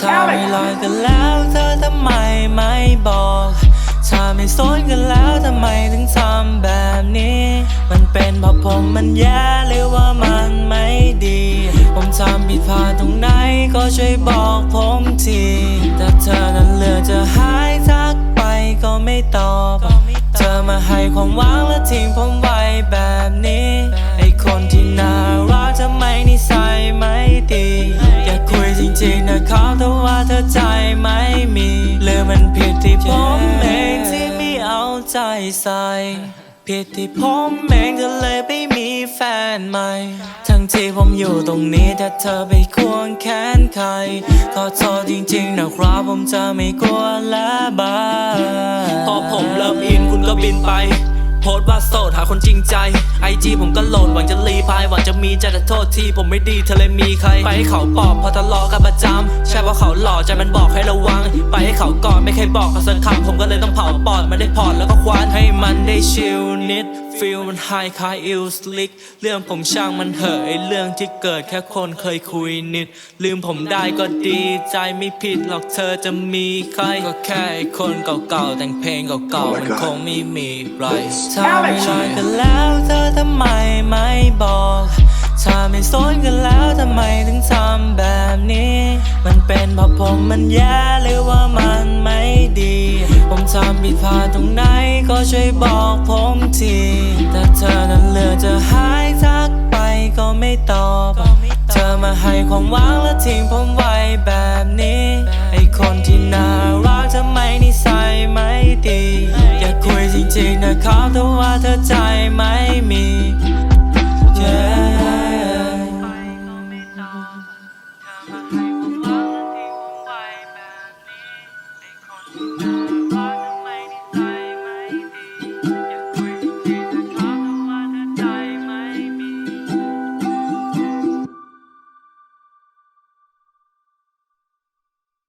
ถ้าไม่ลอยกันแล้วเธอทำไมไม่บอกถ้าไม่สนกันแล้วทำไมถึงทำแบบนี้ มันเป็นเพราะผมมันแย่หรือว่ามันไม่ดี ผมทำผิดพลาดตรงไหนก็ช่วยบอกผมทีแต่เธอนั้นเลือกจะหายทักไปก็ไม่ตอบ เธอมาให้ความหวังและทิ้งผมไว้แบบนี้ จริงนะครับแต่ว่าเธอใจไม่มีหรือมันผิดที่ผมเองที่ไม่เอาใจใส่ผิดที่ผมเองก็เลยไปมีแฟนใหม่ ทั้งที่ผมอยู่ตรงนี้แต่เธอไปควงแขนใคร ขอโทษจริงๆนะครับผมจะไม่กลัวและบ้าพอผมเริ่มอินคุณก็บินไป โพสว่าโสดหาคนจริงใจไอจีผมก็โหลดหวังจะรีพายหวังจะมีใจแต่โทษที่ผมไม่ดีเธอเลยมีใคร ไปให้เขาปอบพอทะเลาะกันประจำใช่เพราะเขาหล่อใจมันบอกให้ระวัง ไปให้เขากอดไม่เคยบอกเขาสักคำผมก็เลยต้องเผาปอดมันได้พอดแล้วก็ควานให้มันได้ชิลนิด ฟิลมันไฮคายอิลสลิก เรื่องผมช่างมันเหอะไอเรื่องที่เกิดแค่คนเคยคุยนิด ลืมผมได้ก็ดีใจไม่ผิดหรอกเธอจะมีใครก็แค่ไอ้คนเก่าๆ แต่งเพลงเก่าๆ มันคงไม่มีไรถ้าไม่ลอยกันแล้วเธอทำไมไม่บอกถ้าไม่สนกันแล้วทำไมถึงทำแบบนี้ มันเป็นเพราะผมมันแย่หรือว่ามันไม่ดี ผมทำผิดพลาดตรงไหนก็ช่วยบอกผมทีแต่เธอนั้นเลือกจะหายทักไปก็ไม่ตอบ เธอมาให้ความหวังและทิ้งผมไว้แบบนี้ ไอคนที่น่ารักทำไมนิสัยไม่ดี อยากคุยจริงๆนะครับแต่ว่าเธอจะ